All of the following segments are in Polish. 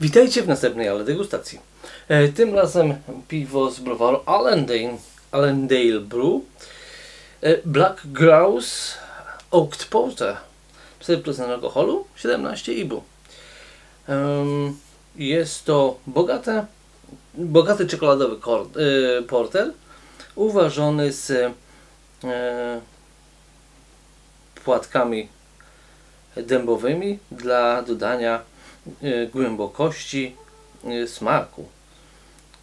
Witajcie w następnej ale degustacji. E, tym razem piwo z browaru Allendale, Allendale Brew. E, Black Grouse Oaked Porter. 4% alkoholu, 17 IBU. Em, jest to bogate, bogaty czekoladowy kor, e, porter uważony z e, płatkami dębowymi dla dodania e, głębokości e, smaku.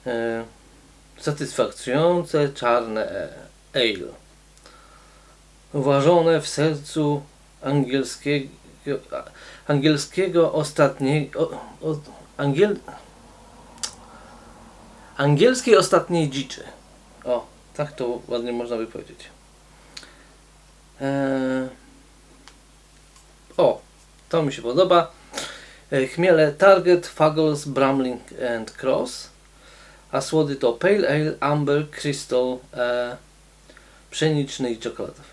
E, Satysfakcjonujące czarne e, ale. Uważone w sercu angielskiego, angielskiego ostatniego, angiel, angielskiej ostatniej dziczy. O, tak to ładnie można by powiedzieć. Eee, o, to mi się podoba. E, Chmiele Target, Fuggles, Bramling and Cross. A słody to Pale Ale, Amber, Crystal, e, pszeniczny i czekoladowy.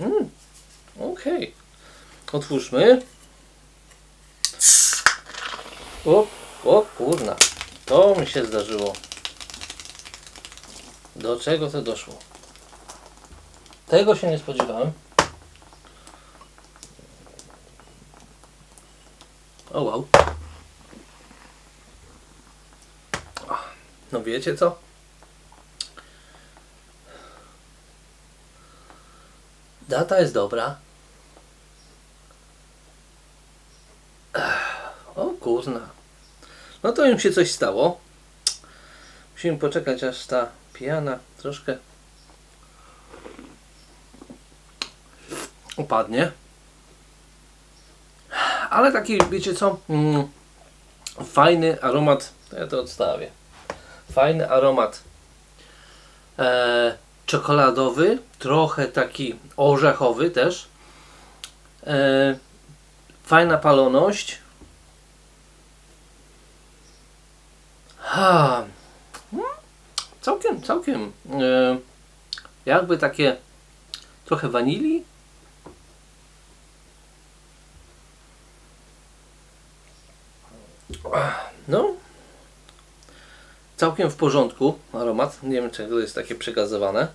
Mm, Okej. Otwórzmy. O, o kurna. To mi się zdarzyło. Do czego to doszło? Tego się nie spodziewałem. O wow. No wiecie co? Data jest dobra. O kurna. No to im się coś stało. Musimy poczekać aż ta pijana troszkę upadnie. Ale taki, wiecie co? Mm, fajny aromat. Ja to odstawię. Fajny aromat e, czekoladowy, trochę taki orzechowy też. E, fajna paloność. Ha. Mm, Całkiem, całkiem. E, jakby takie trochę wanilii. No. Całkiem w porządku aromat. Nie wiem, czego jest takie przekazywane.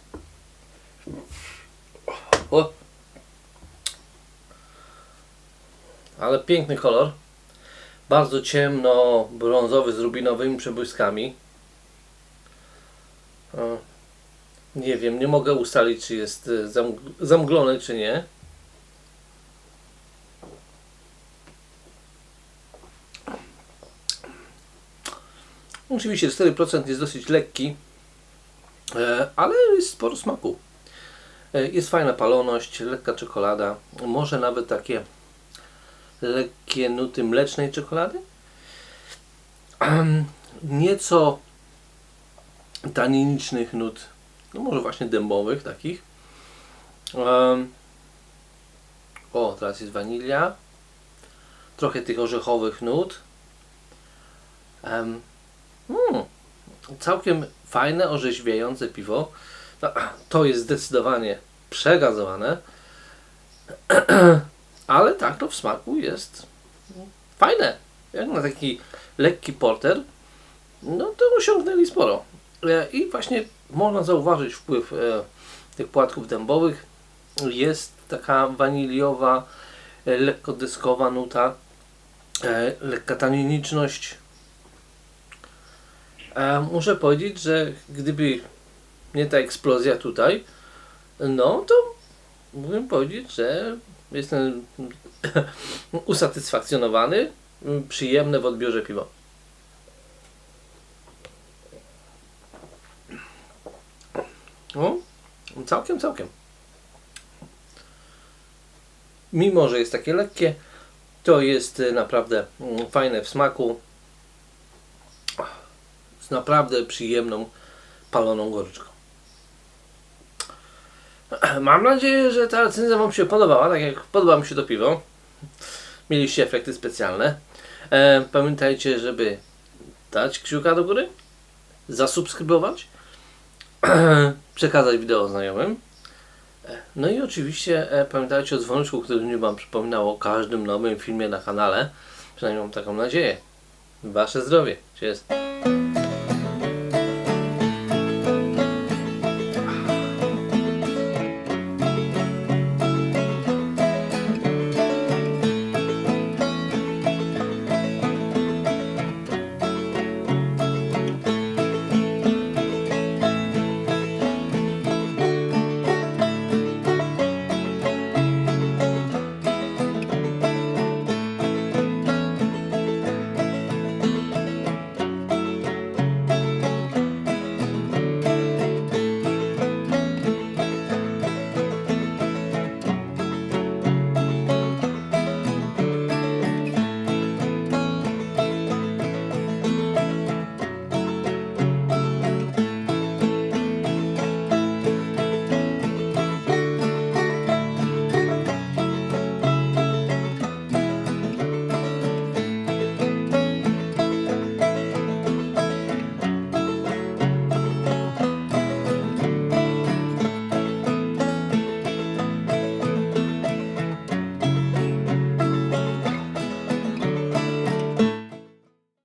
O. Ale piękny kolor. Bardzo ciemno brązowy z rubinowymi przebłyskami. Nie wiem, nie mogę ustalić, czy jest e, zamg- zamglony, czy nie. Oczywiście 4% jest dosyć lekki, e, ale jest sporo smaku. E, Jest fajna paloność, lekka czekolada, może nawet takie lekkie nuty mlecznej czekolady. Nieco taninicznych nut, no może właśnie dębowych takich. O, teraz jest wanilia. Trochę tych orzechowych nut. Mm, całkiem fajne, orzeźwiające piwo. No, to jest zdecydowanie przegazowane. Ale tak, to w smaku jest fajne. Jak na taki lekki porter, no to osiągnęli sporo. E, I właśnie można zauważyć wpływ e, tych płatków dębowych. Jest taka waniliowa, e, lekko dyskowa nuta, lekka taniniczność. E, muszę powiedzieć, że gdyby nie ta eksplozja tutaj, no to mógłbym powiedzieć, że jestem usatysfakcjonowany, przyjemne w odbiorze piwo. No, całkiem, całkiem. Mimo, że jest takie lekkie, to jest naprawdę fajne w smaku naprawdę przyjemną, paloną goryczką. Mam nadzieję, że ta recenzja Wam się podobała, tak jak podoba mi się to piwo. Mieliście efekty specjalne. E, pamiętajcie, żeby dać kciuka do góry, zasubskrybować, przekazać wideo znajomym. E, No i oczywiście e, pamiętajcie o dzwoneczku, który mi Wam przypominał o każdym nowym filmie na kanale. Przynajmniej mam taką nadzieję. Wasze zdrowie. Cheers.